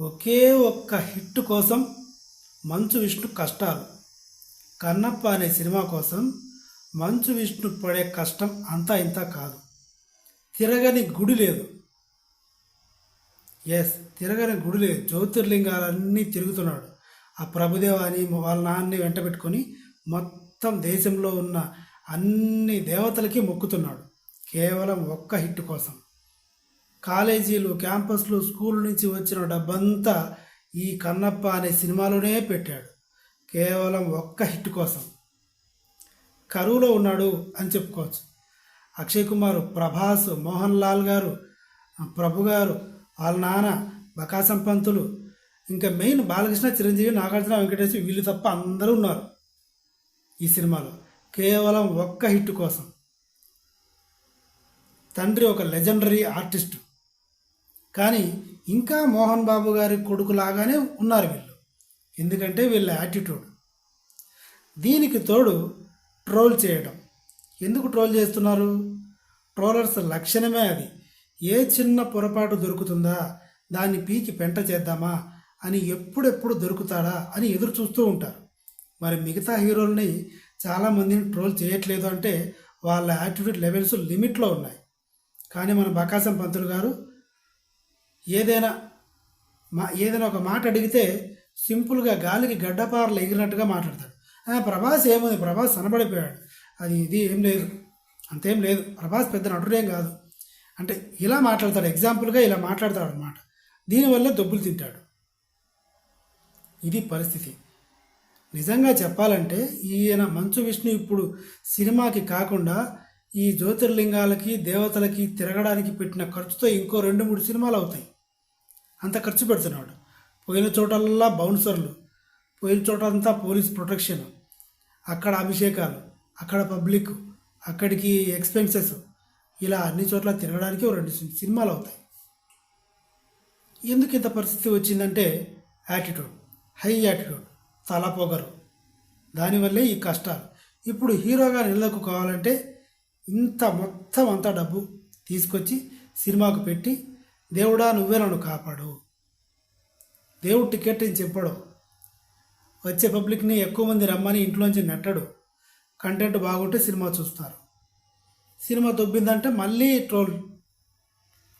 ఒకే ఒక్క హిట్ కోసం మంచు విష్ణు కష్టాలు. కన్నప్ప అనే సినిమా కోసం మంచు విష్ణు పడే కష్టం అంతా ఇంత కాదు. తిరగని గుడి లేదు. ఎస్ తిరగని గుడి లేదు. జ్యోతిర్లింగాలన్నీ తిరుగుతున్నాడు. ఆ ప్రభుదేవాని వాళ్ళ నాన్నని వెంట పెట్టుకొని మొత్తం దేశంలో ఉన్న అన్ని దేవతలకి మొక్కుతున్నాడు. కేవలం ఒక్క హిట్ కోసం. కాలేజీలు క్యాంపస్లు స్కూల్ నుంచి వచ్చిన డబ్బంతా ఈ కన్నప్ప అనే సినిమాలోనే పెట్టాడు. కేవలం ఒక్క హిట్ కోసం. కరువులో ఉన్నాడు అని చెప్పుకోవచ్చు. అక్షయ్ కుమార్ ప్రభాస్ మోహన్ లాల్ గారు ప్రభు గారు వాళ్ళ నాన్న బకాసం పంతులు ఇంకా మెయిన్ బాలకృష్ణ చిరంజీవి నాగార్జున వెంకటేశ్వర వీళ్ళు తప్ప అందరూ ఉన్నారు ఈ సినిమాలో. కేవలం ఒక్క హిట్ కోసం. తండ్రి ఒక లెజెండరీ ఆర్టిస్ట్. కానీ ఇంకా మోహన్ బాబు గారి కొడుకులాగానే ఉన్నారు వీళ్ళు. ఎందుకంటే వీళ్ళ యాటిట్యూడ్ దీనికి తోడు ట్రోల్ చేయడం ఎందుకు ట్రోల్ చేస్తున్నారు? ట్రోలర్స్ లక్షణమే అది. ఏ చిన్న పొరపాటు దొరుకుతుందా? దాన్ని పీకి పెంట చేద్దామా? అని ఎప్పుడెప్పుడు దొరుకుతాడా అని ఎదురు చూస్తూ ఉంటారు. మరి మిగతా హీరోల్ని చాలామందిని ట్రోల్ చేయట్లేదు అంటే వాళ్ళ యాటిట్యూడ్ లెవెల్స్ లిమిట్లో ఉన్నాయి. కానీ మన బకాసం పంతులు గారు ఏదైనా మా ఏదైనా ఒక మాట అడిగితే సింపుల్గా గాలికి గడ్డపారలు ఎగిరినట్టుగా మాట్లాడతాడు. ప్రభాస్ ఏముంది? ప్రభాస్ సనబడిపోయాడు. అది ఇది ఏం లేదు. అంతేం లేదు. ప్రభాస్ పెద్ద నటుడేం కాదు. అంటే ఇలా మాట్లాడతాడు. ఎగ్జాంపుల్గా ఇలా మాట్లాడతాడు అనమాట దీనివల్ల దొబ్బులు తింటాడు. ఇది పరిస్థితి. నిజంగా చెప్పాలంటే ఈయన మంచు విష్ణు ఇప్పుడు సినిమాకి కాకుండా ఈ జ్యోతిర్లింగాలకి దేవతలకి తిరగడానికి పెట్టిన ఖర్చుతో ఇంకో రెండు మూడు సినిమాలు అవుతాయి. అంత ఖర్చు పెడుతున్నాడు పోయిన చోటల్లా బౌన్సర్లు పోయిన చోటంతా పోలీస్ ప్రొటెక్షన్ అక్కడ అభిషేకాలు అక్కడ పబ్లిక్ అక్కడికి ఎక్స్పెన్సెస్ ఇలా అన్ని చోట్ల తిరగడానికి రెండు సినిమాలు అవుతాయి. ఎందుకు ఇంత పరిస్థితి వచ్చిందంటే యాటిట్యూడ్ హై యాటిట్యూడ్ తల పొగరు. దానివల్లే ఈ కష్టాలు. ఇప్పుడు హీరోగా నిలదొక్కుకోవాలంటే ఇంత మొత్తం అంతా డబ్బు తీసుకొచ్చి సినిమాకు పెట్టి దేవుడా నువ్వే నన్ను కాపాడు. దేవుడు టికెట్ అని చెప్పడు. వచ్చే పబ్లిక్ని ఎక్కువ మంది రమ్మని ఇంట్లోంచి నెట్టడు. కంటెంట్ బాగుంటే సినిమా చూస్తారు. సినిమా దొబ్బిందంటే మళ్ళీ ట్రోల్